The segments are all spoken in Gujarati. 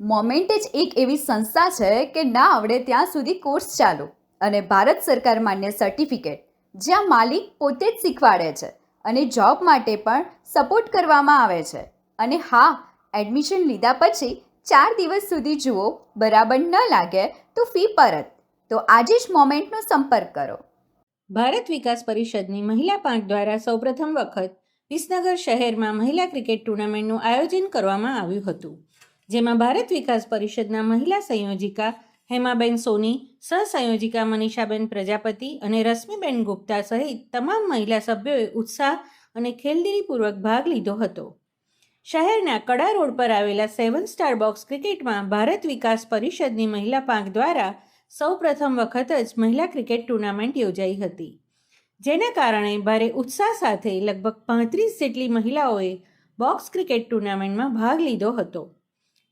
મોમેન્ટ જ એક એવી સંસ્થા છે કે ના આવડે ત્યાં સુધી કોર્સ ચાલુ અને ભારત સરકાર માન્ય સર્ટિફિકેટ જ્યાં માલિક પોતે જ શીખવાડે છે અને જોબ માટે પણ સપોર્ટ કરવામાં આવે છે. અને હા એડમિશન લીધા પછી ચાર દિવસ સુધી જુઓ, બરાબર ન લાગે તો ફી પરત. તો આજે જ મોમેન્ટનો સંપર્ક કરો. ભારત વિકાસ પરિષદની મહિલા પાંખ દ્વારા સૌપ્રથમ વખત વિસનગર શહેરમાં મહિલા ક્રિકેટ ટુર્નામેન્ટનું આયોજન કરવામાં આવ્યું હતું. જેમાં ભારત વિકાસ પરિષદના મહિલા સંયોજિકા હેમાબેન સોની, સહસંયોજિકા મનીષાબેન પ્રજાપતિ અને રશ્મિબેન ગુપ્તા સહિત તમામ મહિલા સભ્યોએ ઉત્સાહ અને ખેલદીરીપૂર્વક ભાગ લીધો હતો. શહેરના કડા રોડ પર આવેલા સેવન સ્ટાર બોક્સ ક્રિકેટમાં ભારત વિકાસ પરિષદની મહિલા પાંખ દ્વારા સૌ પ્રથમ વખત જ મહિલા ક્રિકેટ ટુર્નામેન્ટ યોજાઈ હતી, જેના કારણે ભારે ઉત્સાહ સાથે લગભગ પાંત્રીસ જેટલી મહિલાઓએ બોક્સ ક્રિકેટ ટુર્નામેન્ટમાં ભાગ લીધો હતો,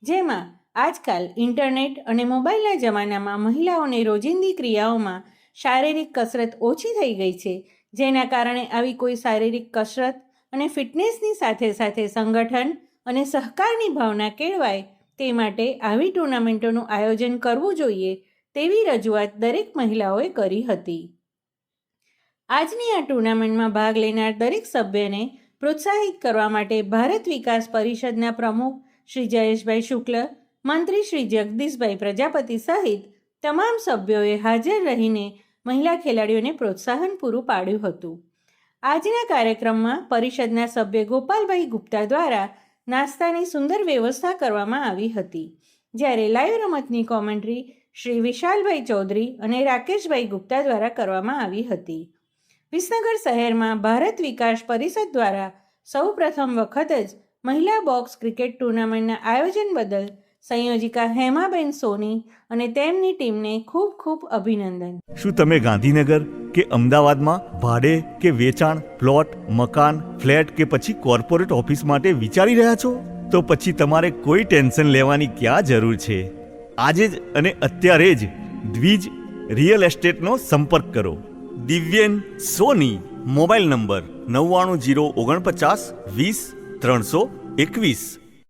જેમાં આજકાલ ઇન્ટરનેટ અને મોબાઈલના જમાનામાં મહિલાઓને રોજિંદી ક્રિયાઓમાં શારીરિક કસરત ઓછી થઈ ગઈ છે, જેના કારણે આવી કોઈ શારીરિક કસરત અને ફિટનેસની સાથે સાથે સંગઠન અને સહકારની ભાવના કેળવાય તે માટે આવી ટુર્નામેન્ટોનું આયોજન કરવું જોઈએ તેવી રજૂઆત દરેક મહિલાઓએ કરી હતી. આજની આ ટુર્નામેન્ટમાં ભાગ લેનાર દરેક સભ્યને પ્રોત્સાહિત કરવા માટે ભારત વિકાસ પરિષદના પ્રમુખ શ્રી જયેશભાઈ શુક્લ, મંત્રી શ્રી જગદીશભાઈ પ્રજાપતિ સહિત તમામ સભ્યોએ હાજર રહીને મહિલા ખેલાડીઓને પ્રોત્સાહન પૂરું પાડ્યું હતું. આજના કાર્યક્રમમાં પરિષદના સભ્ય ગોપાલભાઈ ગુપ્તા દ્વારા નાસ્તાની સુંદર વ્યવસ્થા કરવામાં આવી હતી. જ્યારે લાઈવ રમતની કોમેન્ટ્રી શ્રી વિશાલભાઈ ચૌધરી અને રાકેશભાઈ ગુપ્તા દ્વારા કરવામાં આવી હતી. વિસનગર શહેરમાં ભારત વિકાસ પરિષદ દ્વારા સૌ પ્રથમ વખત જ મહિલા બોક્સ ક્રિકેટ ટુર્નામેન્ટના આયોજન બદલ સંયોજિકા હેમાબેન સોની અને તેમની ટીમને ખૂબ ખૂબ અભિનંદન. શું તમે ગાંધીનગર કે અમદાવાદમાં ભાડે કે વેચાણ, પ્લોટ, મકાન, ફ્લેટ કે પછી કોર્પોરેટ ઓફિસ માટે વિચારી રહ્યા છો? તો પછી તમારે કોઈ ટેન્શન લેવાની ક્યાં જરૂર છે? આજે જ અને અત્યારે જ દ્વિજ રિયલ એસ્ટેટનો સંપર્ક કરો. દિવ્યેન સોની, મોબાઈલ નંબર નવ્વાણું જીરો ઓગણપચાસ વીસ ત્રણસો એકવીસ.